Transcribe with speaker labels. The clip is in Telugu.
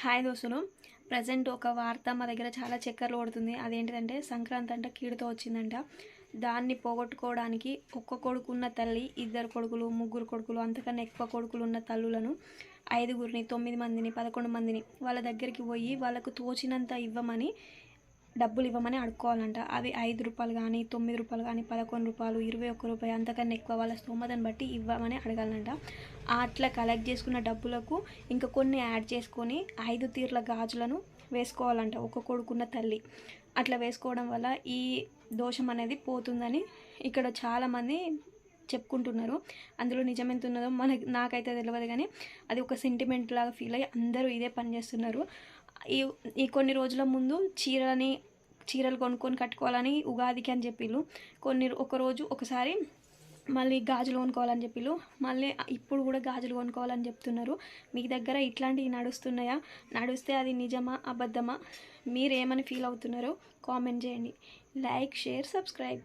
Speaker 1: హాయ్ దోస్తులు. ప్రజెంట్ ఒక వార్త మా దగ్గర చాలా చక్కర్లు కొడుతుంది. అదేంటిదంటే సంక్రాంతి అంట కీడుతో వచ్చిందంట. దాన్ని పోగొట్టుకోవడానికి ఒక్క కొడుకున్న తల్లి ఇద్దరు కొడుకులు ముగ్గురు కొడుకులు అంతకన్నా ఎక్కువ కొడుకులు ఉన్న తల్లులను ఐదుగురిని తొమ్మిది మందిని పదకొండు మందిని వాళ్ళ దగ్గరికి పోయి వాళ్ళకు తోచినంత ఇవ్వమని డబ్బులు ఇవ్వమని అడుక్కోవాలంట. అవి ఐదు రూపాయలు కానీ తొమ్మిది రూపాయలు కానీ పదకొండు రూపాయలు ఇరవై ఒక్క రూపాయి అంతకన్నా ఎక్కువ వాళ్ళ స్తోమతను బట్టి ఇవ్వమని అడగాలంట. అట్లా కలెక్ట్ చేసుకున్న డబ్బులకు ఇంకా కొన్ని యాడ్ చేసుకొని ఐదు తీర్ల గాజులను వేసుకోవాలంట ఒక కొడుకున్న తల్లి. అట్లా వేసుకోవడం వల్ల ఈ దోషం అనేది పోతుందని ఇక్కడ చాలామంది చెప్పుకుంటున్నారు. అందులో నిజం ఎంత ఉన్నదో మనకి నాకైతే తెలియదు కానీ అది ఒక సెంటిమెంట్ లాగా ఫీల్ అయ్యి అందరూ ఇదే పని చేస్తున్నారు. ఈ ఈ కొన్ని రోజుల ముందు చీరలని చీరలు కొనుక్కొని కట్టుకోవాలని ఉగాదికి అని చెప్పిళ్ళు. కొన్ని ఒకరోజు ఒకసారి మళ్ళీ గాజులు కొనుక్కోవాలని చెప్పిళ్ళు. మళ్ళీ ఇప్పుడు కూడా గాజులు కొనుక్కోవాలని చెప్తున్నారు. మీ దగ్గర ఇట్లాంటివి నడుస్తున్నాయా? నడుస్తే అది నిజమా? అబద్ధమా? మీరు ఏమని ఫీల్ అవుతున్నారో కామెంట్ చేయండి. Like share subscribe.